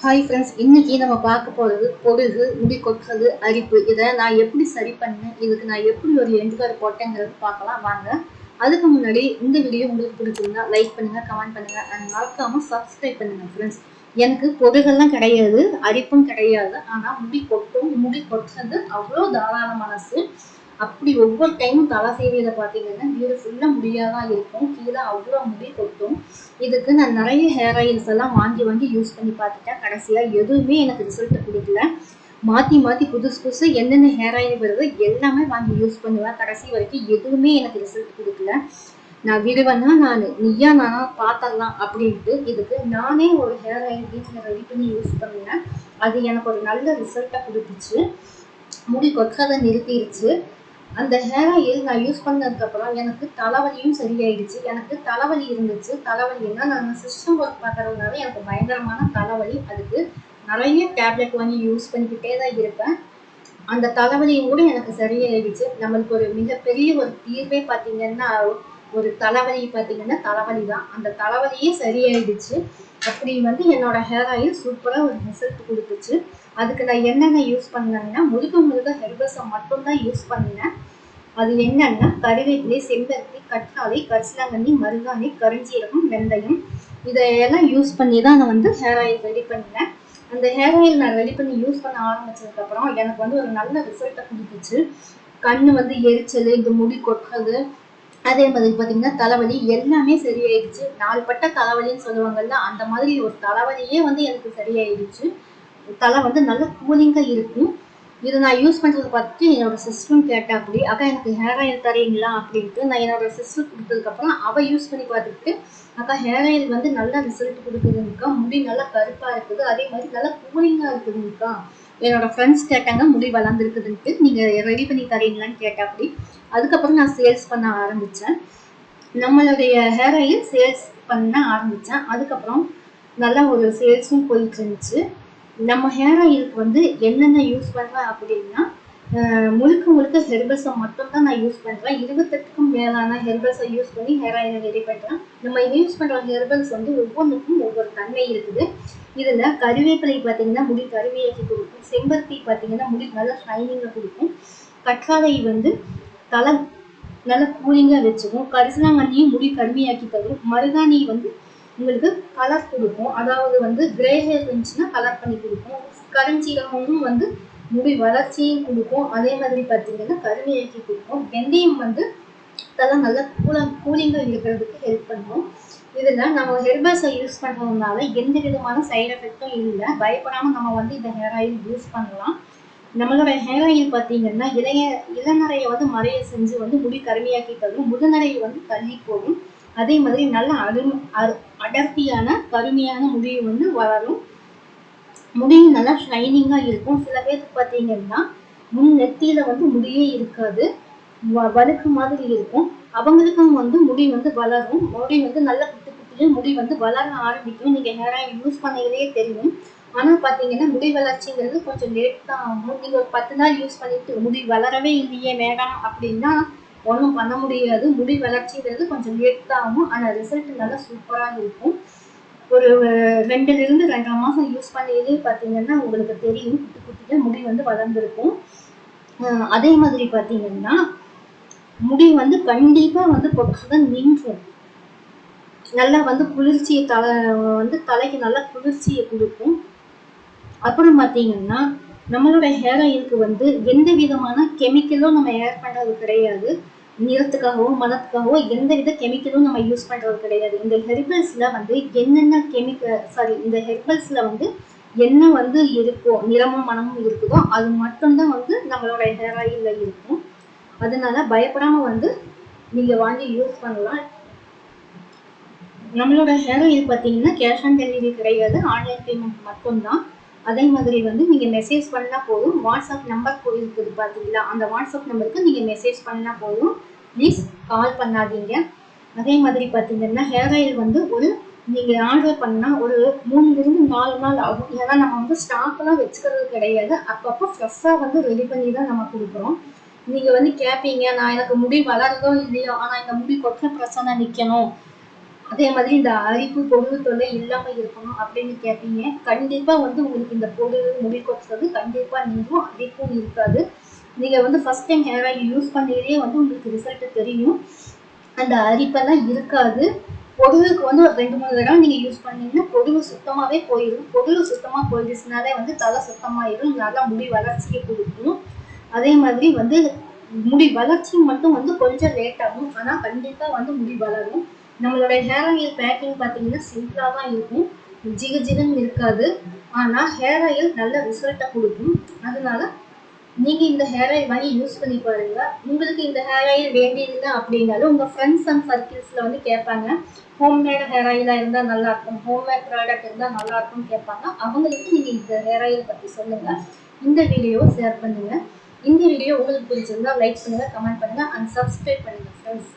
Hi friends இன்னைக்கு நம்ம பார்க்க போகிறது பொடுகு முடி கொட்டுறது அரிப்பு. இதை நான் எப்படி சரி பண்ணேன் இதுக்கு நான் எப்படி ஒரு எண்டுகார் போட்டேங்கிறது பார்க்கலாம். வாங்க. அதுக்கு முன்னாடி இந்த வீடியோ உங்களுக்கு பிடிச்சிருந்தா லைக் பண்ணுங்க கமெண்ட் பண்ணுங்கள் அண்ட் மறக்காமல் சப்ஸ்கிரைப் பண்ணுங்கள் ஃப்ரெண்ட்ஸ் எனக்கு பொடுகெல்லாம் கிடையாது அரிப்பும் கிடையாது. ஆனால் முடி கொட்டும் முடி கொட்டுறது அவ்வளோ தாராள மனசு அப்படி ஒவ்வொரு டைமும் தலை செய்வதை பார்த்தீங்கன்னா வீடு ஃபுல்லாக முடியாக தான் இருக்கும். கீழே அவ்வளோ முடி கொட்டும். இதுக்கு நான் நிறைய ஹேர் ஆயில்ஸ் எல்லாம் வாங்கி வாங்கி யூஸ் பண்ணி பார்த்துட்டேன் கடைசியாக எதுவுமே எனக்கு ரிசல்ட் கொடுக்கல மாற்றி மாற்றி புதுசு புதுசு என்னென்ன ஹேர் ஆயில் வருதோ எல்லாமே வாங்கி யூஸ் பண்ணுவேன். கடைசி வரைக்கும் எதுவுமே எனக்கு ரிசல்ட் கொடுக்கல நான் விடுவேன்னா நான்? நீயா நானா பார்த்தலாம் அப்படின்ட்டு இதுக்கு நானே ஒரு ஹேர் ஆயில் வீட்டில் ரெடி பண்ணி யூஸ் பண்ணேன் அது எனக்கு ஒரு நல்ல ரிசல்ட்டை கொடுத்துச்சு. முடி கொட்டதை நிறுத்திடுச்சு அந்த ஹேர் ஆயில் நான் யூஸ் பண்ணதுக்கப்புறம் எனக்கு தலைவலியும் சரியாயிடுச்சு. எனக்கு தலைவலி இருந்துச்சு. தலைவலின்னா நான் சிஸ்டம் ஒர்க் பார்க்குறதுனால எனக்கு பயங்கரமான தலைவலி. அதுக்கு நிறைய டேப்லெட் வாங்கி யூஸ் பண்ணிக்கிட்டே தான் இருப்பேன். அந்த தலைவலியும் கூட எனக்கு சரியாயிடுச்சு. நம்மளுக்கு ஒரு மிகப்பெரிய ஒரு தீர்வே பார்த்தீங்கன்னா ஒரு தலைவலி பார்த்தீங்கன்னா தலைவலி தான் அந்த தலைவலியே சரியாயிடுச்சு. அப்படி வந்து என்னோட ஹேர் ஆயில் சூப்பராக ஒரு ரிசல்ட் கொடுத்துச்சு. அதுக்கு நான் என்னென்ன யூஸ் பண்ணேன்னா முழுக்க முழுக்க ஹெர்பஸை மட்டும்தான் யூஸ் பண்ணினேன். அது என்னன்னா கருவேப்பிலை செம்பருத்தி கற்றாழை கரிசலாங்கண்ணி மருதாணி கருஞ்சீரகம் வெந்தயம். இதையெல்லாம் யூஸ் பண்ணி தான் நான் வந்து ஹேர் ஆயில் ரெடி பண்ணினேன். அந்த ஹேர் ஆயில் நான் ரெடி பண்ணி யூஸ் பண்ண ஆரம்பிச்சதுக்கப்புறம் எனக்கு வந்து ஒரு நல்ல ரிசல்ட்டை கொடுத்துச்சு. கண் வந்து எரிச்சல் இந்த முடி கொட்டுறது அதே மாதிரி பார்த்தீங்கன்னா தலைவலி எல்லாமே சரியாயிடுச்சு. நாள்பட்ட தலைவலின்னு சொல்லுவாங்கல்ல அந்த மாதிரி ஒரு தலைவலியே வந்து எனக்கு சரியாயிடுச்சு. தலை வந்து நல்ல கூலிங்காக இருக்கும். இது நான் யூஸ் பண்ணுறது பார்த்துட்டு என்னோட சிஸ்டரும் கேட்டா அப்படி அக்கா எனக்கு ஹேர் ஆயில் தரீங்களா? அப்படின்ட்டு நான் என்னோட சிஸ்டர் கொடுத்ததுக்கப்புறம் அவள் யூஸ் பண்ணி பார்த்துட்டு அக்கா ஹேர் ஆயில் வந்து நல்ல ரிசல்ட் கொடுக்குதுங்கக்கா முடி நல்லா கருப்பாக இருக்குது. அதே மாதிரி நல்லா கூலிங்காக இருக்குதுங்கக்கா என்னோட ஃப்ரெண்ட்ஸ் கேட்டாங்க முடி வளர்ந்துருக்குதுன்ட்டு. நீங்கள் ரெடி பண்ணி தரீங்களான்னு கேட்டா அப்படி அதுக்கப்புறம் நான் சேல்ஸ் பண்ண ஆரம்பித்தேன் நம்மளுடைய ஹேர் ஆயில் சேல்ஸ் பண்ண ஆரம்பித்தேன் அதுக்கப்புறம் நல்லா ஒரு சேல்ஸும் போயிட்டு இருந்துச்சு. நம்ம ஹேர் ஆயிலுக்கு வந்து என்னென்ன யூஸ் பண்ணுவேன் அப்படின்னா முழுக்க முழுக்க ஹெர்பல்ஸை மட்டும் தான் நான் யூஸ் பண்ணுறேன் இருபத்தெட்டுக்கும் மேலான ஹெர்பல்ஸை யூஸ் பண்ணி ஹேர் ஆயிலை ரெடி பண்ணுறேன் நம்ம யூஸ் பண்ணுற ஹெர்பல்ஸ் வந்து ஒவ்வொன்றுக்கும் ஒவ்வொரு தன்மை இருக்குது. இதில் கருவேப்பிலை பார்த்தீங்கன்னா முடி கருவியாக்கி கொடுக்கும். செம்பருத்தி பார்த்தீங்கன்னா முடி நல்லா ஷைனிங்காக கொடுக்கும். கற்றாழை வந்து தலை நல்லா கூலிங்காக வச்சுக்கும். கரிசலாங்கண்ணியும் முடி கருமையாக்கி தரும். மருதாணி வந்து உங்களுக்கு கலர் கொடுக்கும். அதாவது வந்து கிரே ஹேர் இருந்துச்சுன்னா கலர் பண்ணி கொடுக்கும். கருஞ்சீரகமும் வந்து முடி வளர்ச்சியும் கொடுக்கும். அதே மாதிரி பார்த்தீங்கன்னா கருமையாக்கி கொடுக்கும். வெந்தயம் வந்து தலை நல்லா கூலம் கூலிங்காக இருக்கிறதுக்கு ஹெல்ப் பண்ணும். இதில் நம்ம ஹெர்பல்ஸை யூஸ் பண்ணுறதுனால எந்த விதமான சைடு எஃபெக்டும் இல்லை. பயப்படாமல் நம்ம வந்து இந்த ஹேர் ஆயில் யூஸ் பண்ணலாம். நம்மளோட ஹேர் ஆயில் பார்த்தீங்கன்னா இளைய இளநரையை வந்து மறைய செஞ்சு வந்து முடி கருமையாக்கி தரும். முதுநரையை வந்து தள்ளி போகும். அதே மாதிரி நல்ல அரு அடர்த்தியான கருமையான முடிவு வந்து வளரும். முடியும் நல்லா ஷைனிங்காக இருக்கும். சில பேருக்கு பார்த்தீங்கன்னா முன் நெத்தியில் வந்து முடியே இருக்காது. வழுக்கு மாதிரி இருக்கும். அவங்களுக்கும் வந்து முடி வந்து வளரும். முடி வந்து நல்ல குத்து குத்தியும் முடி வந்து வளர ஆரம்பிக்கும். நீங்கள் ஹேர் யூஸ் பண்ணையிலே தெரியும். ஆனால் பார்த்தீங்கன்னா முடி வளர்ச்சிங்கிறது கொஞ்சம் லேட் தான் ஆகும். நீங்கள் ஒரு பத்து நாள் யூஸ் பண்ணிட்டு முடி வளரவே இல்லையே மேடம் அப்படின்னா ஒன்றும் பண்ண முடியாது. முடி வளர்ச்சிங்கிறது கொஞ்சம் லேட் ஆகும். ஆனால் ரிசல்ட் நல்லா சூப்பராக இருக்கும். ஒரு ரெண்டுலேருந்து ரெண்டரை மாதம் யூஸ் பண்ணியதே பார்த்தீங்கன்னா உங்களுக்கு தெரியும். குட்டி குட்டியாக முடி வந்து வளர்ந்துருக்கும். அதே மாதிரி பார்த்தீங்கன்னா முடி வந்து கண்டிப்பாக வந்து பொட்டாக நின்றும். நல்லா வந்து குளிர்ச்சியை தலை வந்து தலைக்கு நல்லா குளிர்ச்சியை கொடுக்கும். அப்புறம் பார்த்தீங்கன்னா நம்மளோட ஹேர் ஆயிலுக்கு வந்து எந்த விதமான கெமிக்கலும் நம்ம ஆட் பண்ணுறது கிடையாது. நிறத்துக்காகவோ மனத்துக்காகவோ எந்த வித கெமிக்கலும் நம்ம யூஸ் பண்ணுறது கிடையாது. இந்த ஹெர்பல்ஸில் வந்து என்னென்ன கெமிக்கல் சாரி இந்த ஹெர்பல்ஸில் வந்து என்ன வந்து இருக்கோ நிறமும் மனமும் இருக்குதோ அது மட்டும்தான் வந்து நம்மளோட ஹேர் ஆயிலில் இருக்கும். அதனால பயப்படாமல் வந்து நீங்கள் வாங்கி யூஸ் பண்ணலாம். நம்மளோட ஹேர் ஆயில் பார்த்தீங்கன்னா கேஷ் ஆன் டெலிவரி கிடையாது. ஆன்லைன் பேமெண்ட் மட்டும்தான். அதே மாதிரி வந்து நீங்கள் மெசேஜ் பண்ணால் போதும். வாட்ஸ்அப் நம்பர் போயிருக்குது பார்த்தீங்களா அந்த வாட்ஸ்அப் நம்பருக்கு நீங்கள் மெசேஜ் பண்ணால் போதும். ப்ளீஸ் கால் பண்ணாதீங்க. அதே மாதிரி பார்த்தீங்கன்னா ஹேர் ஆயில் வந்து ஒரு நீங்கள் ஆர்டர் பண்ணால் ஒரு மூணுலேருந்து நாலு நாள் ஆகும். ஏன்னா நம்ம வந்து ஸ்டாக்லாம் வச்சுக்கிறது கிடையாது. அப்பப்போ ஃப்ரெஷ்ஷாக வந்து ரெடி பண்ணி தான் நம்ம கொடுக்குறோம். நீங்கள் வந்து கேட்பீங்க நான் எனக்கு முடி வளருதோ இல்லையோ ஆனால் இந்த முடி கொட்ட பிரச்சனை நிற்கணும் அதே மாதிரி இந்த அரிப்பு பொழுது தொல்லை இல்லாம இருக்கணும் அப்படின்னு கேட்பீங்க கண்டிப்பா வந்து உங்களுக்கு இந்த பொழுது முடி கொட்டுறது கண்டிப்பா நீங்கும். அரிப்பும் இருக்காது. நீங்க வந்து first time hair oil use பண்ணியதே வந்து உங்களுக்கு ரிசல்ட் தெரியும். அந்த அரிப்பெல்லாம் இருக்காது. பொடுகுக்கு வந்து ஒரு ரெண்டு மூணு தடவை நீங்கள் யூஸ் பண்ணீங்கன்னா பொடுகு சுத்தமாகவே போயிடும். பொடுகு சுத்தமாக போயிடுச்சுனாலே வந்து தலை சுத்தமாயிடும். நல்லா முடி வளர்ச்சியை கொடுக்கும். அதே மாதிரி வந்து முடி வளர்ச்சி மட்டும் வந்து கொஞ்சம் லேட் ஆகும். ஆனால் கண்டிப்பாக வந்து முடி வளரும். நம்மளோட ஹேர் ஆயில் பேக்கிங் பார்த்தீங்கன்னா சிம்பிளாக தான் இருக்கும். ஜிகு ஜிகுன்னு இருக்காது. ஆனால் ஹேர் ஆயில் நல்ல ரிசல்ட்டை கொடுக்கும். அதனால நீங்கள் இந்த ஹேர் ஆயில் வாங்கி யூஸ் பண்ணி பாருங்க. உங்களுக்கு இந்த ஹேர் ஆயில் வேண்டியதில்லை அப்படின்னாலும் உங்கள் ஃப்ரெண்ட்ஸ் அண்ட் சர்க்கிள்ஸில் வந்து கேட்பாங்க. ஹோம்மேட் ஹேர் ஆயிலாக இருந்தால் நல்லா இருக்கும். ஹோம்மேட் ப்ராடக்ட் இருந்தால் நல்லா இருக்கும்னு கேட்பாங்க. அவங்களுக்கு நீங்கள் இந்த ஹேர் ஆயில் பற்றி சொல்லுங்கள் இந்த வீடியோவை ஷேர் பண்ணுங்கள் இந்த வீடியோ உங்களுக்கு பிடிச்சிருந்தா லைக் பண்ணுங்கள் கமெண்ட் பண்ணுங்கள் அண்ட் சப்ஸ்கிரைப் பண்ணுங்கள் ஃப்ரெண்ட்ஸ்